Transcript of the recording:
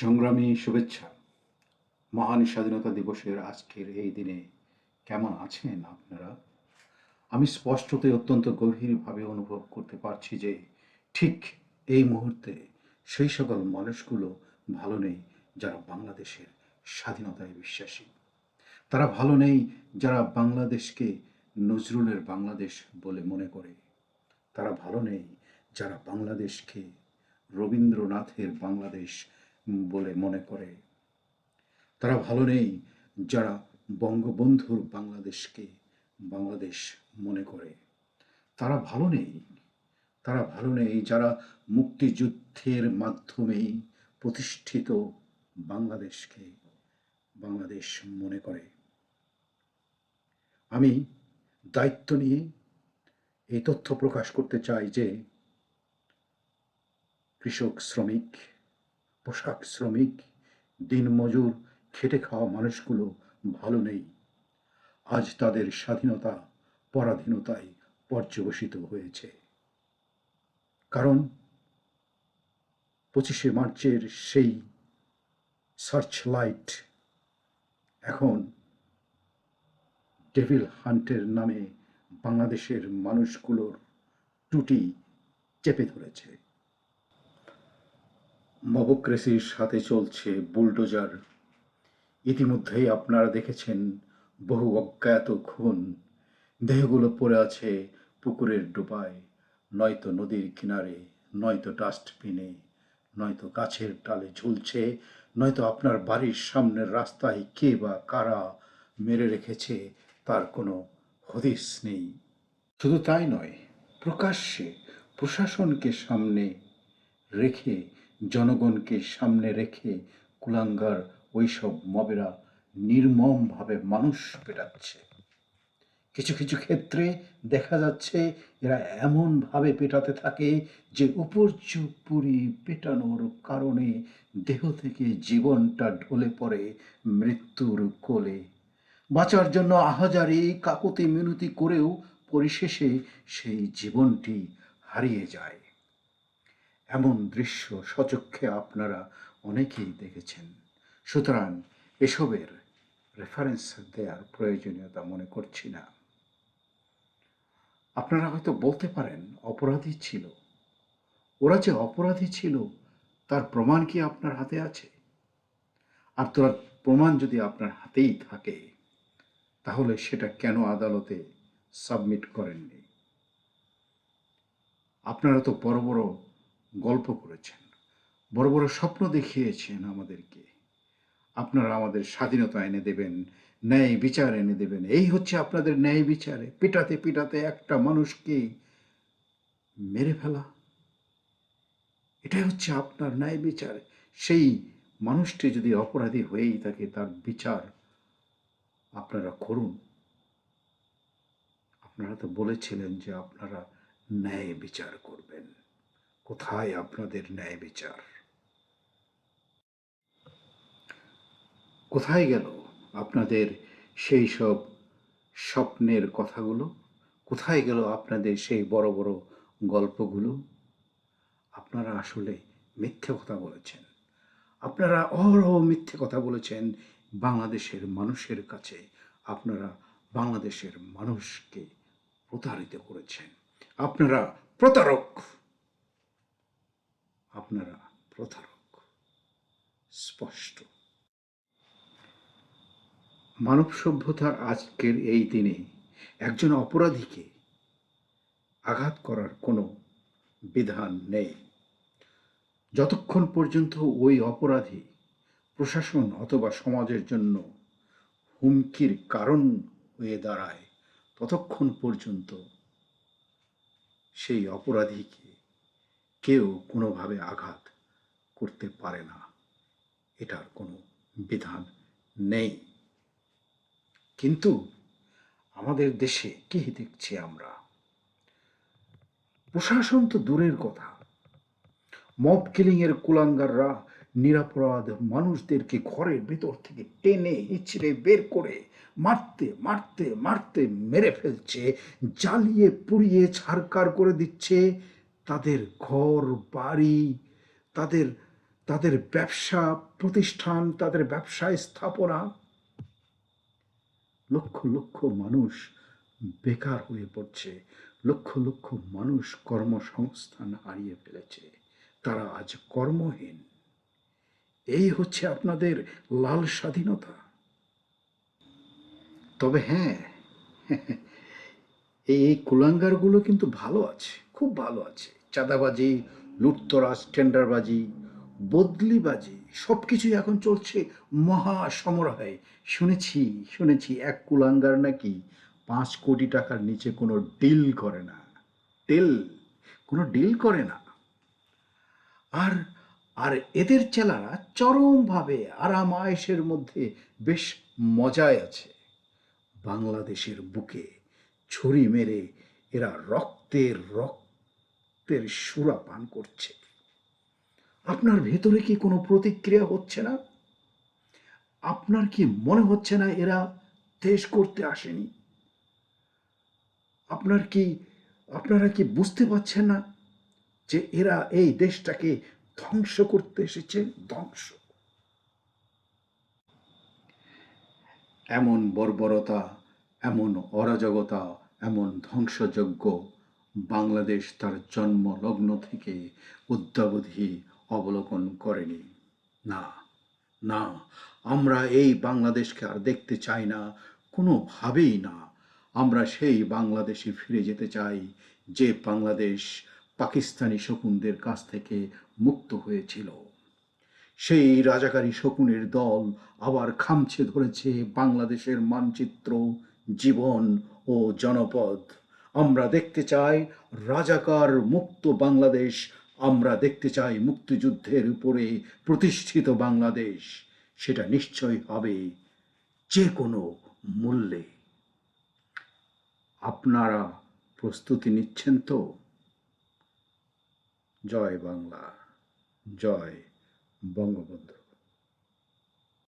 সংগ্রামী শুভেচ্ছা। মহান স্বাধীনতা দিবসের আজকের এই দিনে কেমন আছেন আপনারা? আমি স্পষ্টতই অত্যন্ত গভীরভাবে অনুভব করতে পারছি যে ঠিক এই মুহূর্তে সেই সকল মানুষগুলো ভালো নেই যারা বাংলাদেশের স্বাধীনতায় বিশ্বাসী। তারা ভালো নেই যারা বাংলাদেশকে নজরুলের বাংলাদেশ বলে মনে করে। তারা ভালো নেই যারা বাংলাদেশকে রবীন্দ্রনাথের বাংলাদেশ বলে মনে করে। তারা ভালো নেই যারা বঙ্গবন্ধুর বাংলাদেশকে বাংলাদেশ মনে করে। তারা ভালো নেই, তারা ভালো নেই যারা মুক্তিযুদ্ধের মাধ্যমেই প্রতিষ্ঠিত বাংলাদেশকে বাংলাদেশ মনে করে। আমি দায়িত্ব নিয়ে এই তথ্য প্রকাশ করতে চাই যে কৃষক, শ্রমিক পোশাক শ্রমিক দিনমজুর খেটে খাওয়া মানুষগুলো ভালো নেই। আজ তাদের স্বাধীনতা, পরাধীনতায় পর্যবসিত হয়েছে। কারণ পঁচিশে মার্চের সেই সার্চ লাইট এখন ডেভিল হান্টের নামে বাংলাদেশের মানুষগুলোর টুটি চেপে ধরেছে। মবক্রেসির সাথে চলছে বুলডোজার। ইতিমধ্যেই আপনারা দেখেছেন বহু অজ্ঞাত খুন। দেহগুলো পড়ে আছে পুকুরের ডোবায়। নয়তো নদীর কিনারে, নয়তো ডাস্টবিনে, নয়তো গাছের ডালে ঝুলছে, নয়তো আপনার বাড়ির সামনের রাস্তায় কে বা কারা মেরে রেখেছে তার কোনো হদিস নেই। শুধু তাই নয়, প্রকাশ্যে প্রশাসনকে সামনে রেখে জনগণকে সামনে রেখে কুলাঙ্গার ওইসব মবেরা নির্মমভাবে মানুষ পেটাচ্ছে। কিছু কিছু ক্ষেত্রে দেখা যাচ্ছে এরা এমনভাবে পেটাতে থাকে যে উপর্যুপুরি পেটানোর কারণে দেহ থেকে জীবনটা ঢলে পড়ে মৃত্যুর কোলে। বাঁচার জন্য আহাজারি, কাকতি, মিনতি করেও পরিশেষে সেই জীবনটি হারিয়ে যায়। এমন দৃশ্য সচক্ষে আপনারা অনেকেই দেখেছেন। সুতরাং এসবের রেফারেন্স দেওয়ার প্রয়োজনীয়তা মনে করছি না। আপনারা হয়তো বলতে পারেন, অপরাধী ছিল। ওরা যে অপরাধী ছিল, তার প্রমাণ কি আপনার হাতে আছে? আর তার প্রমাণ যদি আপনার হাতেই থাকে, তাহলে সেটা কেন আদালতে সাবমিট করেননি? আপনারা তো বড় বড় গল্প করেছেন। বড় বড় স্বপ্ন দেখিয়েছেন আমাদেরকে। আপনারা আমাদের স্বাধীনতা এনে দেবেন, ন্যায় বিচার এনে দেবেন। এই হচ্ছে আপনাদের ন্যায় বিচারে। পিটাতে পিটাতে একটা মানুষকে মেরে ফেলা। এটাই হচ্ছে আপনার ন্যায় বিচার। সেই মানুষটি যদি অপরাধী হয়েই থাকে, তার বিচার আপনারা করুন। আপনারা তো বলেছিলেন যে আপনারা ন্যায় বিচার করবেন। কোথায় আপনাদের ন্যায় বিচার? কোথায় গেল আপনাদের সেই সব স্বপ্নের কথাগুলো? কোথায় গেল আপনাদের সেই বড় বড় গল্পগুলো? আপনারা আসলে মিথ্যে কথা বলেছেন। আপনারা অহরহ মিথ্যে কথা বলেছেন বাংলাদেশের মানুষের কাছে। আপনারা বাংলাদেশের মানুষকে প্রতারিত করেছেন। আপনারা প্রতারক! আপনারা প্রতারক, স্পষ্ট। মানব সভ্যতার আজকের এই দিনে একজন অপরাধীকে আঘাত করার কোনো বিধান নেই। যতক্ষণ পর্যন্ত ওই অপরাধী প্রশাসন অথবা সমাজের জন্য হুমকির কারণ হয়ে দাঁড়ায়, ততক্ষণ পর্যন্ত সেই অপরাধীকে কেউ কোনোভাবে আঘাত করতে পারে না। এটার কোনো বিধান নেই। কিন্তু আমাদের দেশে কি দেখছি আমরা? প্রশাসন তো দূরের কথা। মব কিলিংয়ের কুলাঙ্গাররা নিরাপরাধ মানুষদেরকে ঘরের ভেতর থেকে টেনে, হিচড়ে বের করে মারতে মারতে মারতে মেরে ফেলছে, জ্বালিয়ে, পুড়িয়ে, ছারকার করে দিচ্ছে তাদের ঘর, বাড়ি, তাদের তাদের ব্যবসা প্রতিষ্ঠান, তাদের ব্যবসায় স্থাপনা। লক্ষ লক্ষ মানুষ বেকার হয়ে পড়ছে। লক্ষ লক্ষ মানুষ কর্মসংস্থান হারিয়ে ফেলেছে। তারা আজ কর্মহীন। এই হচ্ছে আপনাদের লাল স্বাধীনতা। তবে হ্যাঁ এই কুলাঙ্গারগুলো কিন্তু ভালো আছে, খুব ভালো আছে। চাঁদাবাজি, লুটতরাজ, টেন্ডারবাজি, বদলিবাজি সব কিছুই এখন চলছে মহা সমারোহে শুনেছি শুনেছি, এক কুলাঙ্গার নাকি পাঁচ কোটি টাকার নিচে কোনো ডিল করে না। ডিল কোনো ডিল করে না। আর আর এদের চেলারা চরমভাবে আরাম আয়েসের মধ্যে বেশ মজায় আছে। বাংলাদেশের বুকে ছুরি মেরে এরা রক্তের রক্তের সুরা পান করছে। আপনার ভেতরে কি কোনো প্রতিক্রিয়া হচ্ছে না? আপনার কি মনে হচ্ছে না এরা দেশ করতে আসেনি? আপনার কি, আপনারা কি বুঝতে পারছেন না যে এরা এই দেশটাকে ধ্বংস করতে এসেছে? ধ্বংস। এমন বর্বরতা, এমন অরাজকতা, এমন ধ্বংসযজ্ঞ বাংলাদেশ তার জন্ম লগ্ন থেকে অদ্যাবধি অবলোকন করেনি। না না, আমরা এই বাংলাদেশকে আর দেখতে চাই না, কোনোভাবেই না। আমরা সেই বাংলাদেশে ফিরে যেতে চাই, যে বাংলাদেশ পাকিস্তানি শকুনদের কাছ থেকে মুক্ত হয়েছিল। সেই রাজাকারী শকুনের দল আবার খামছে ধরেছে বাংলাদেশের মানচিত্র, জীবন ও জনপদ। আমরা দেখতে চাই রাজাকার মুক্ত বাংলাদেশ, আমরা দেখতে চাই মুক্তিযুদ্ধের উপরে প্রতিষ্ঠিত বাংলাদেশ। সেটা নিশ্চয় হবে যে কোনো মূল্যে। আপনারা প্রস্তুতি নিচ্ছেন তো? জয় বাংলা, জয় বঙ্গবন্ধু।